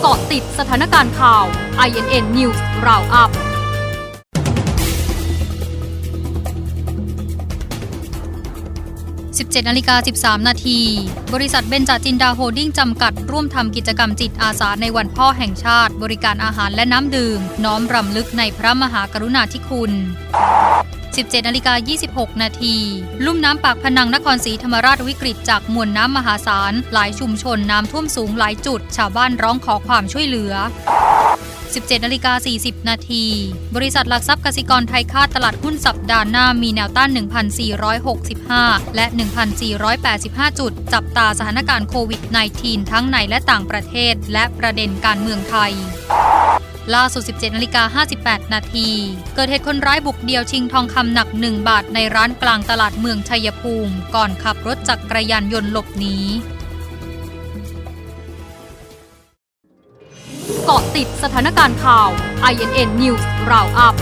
เกาะติดสถานการณ์ข่าว INN News Roundup 17นาฬิกา13 นาที บริษัทเบนจาจินดาโฮดดิ้งจำกัด ร่วมทำกิจกรรมจิตอาสาในวันพ่อแห่งชาติ บริการอาหารและน้ำดื่ม น้อมรำลึกในพระมหากรุณาธิคุณ 17นาฬิกา26 นาที ลุ่มน้ำปากพนังนครศรีธรรมราชวิกฤตจากมวลน้ำมหาศาล หลายชุมชนน้ำท่วมสูงหลายจุด ชาวบ้านร้องขอความช่วยเหลือ17นาฬิกา40 นาที บริษัทหลักทรัพย์กสิกรไทยคาดตลาดหุ้นสัปดาห์หน้ามีแนวต้าน 1,465 และ 1,485 จุด จับตาสถานการณ์โควิด -19 ทั้งในและต่างประเทศ และประเด็นการเมืองไทย ล่าสุด 17นาฬิกา58 นาที เกิดเหตุคนร้ายบุกเดี่ยวชิงทองคำหนัก 1 บาทในร้านกลางตลาดเมืองชัยภูมิ ก่อนขับรถจักรยานยนต์หลบหนีเกาะติดสถานการณ์ข่าว INN News Roundup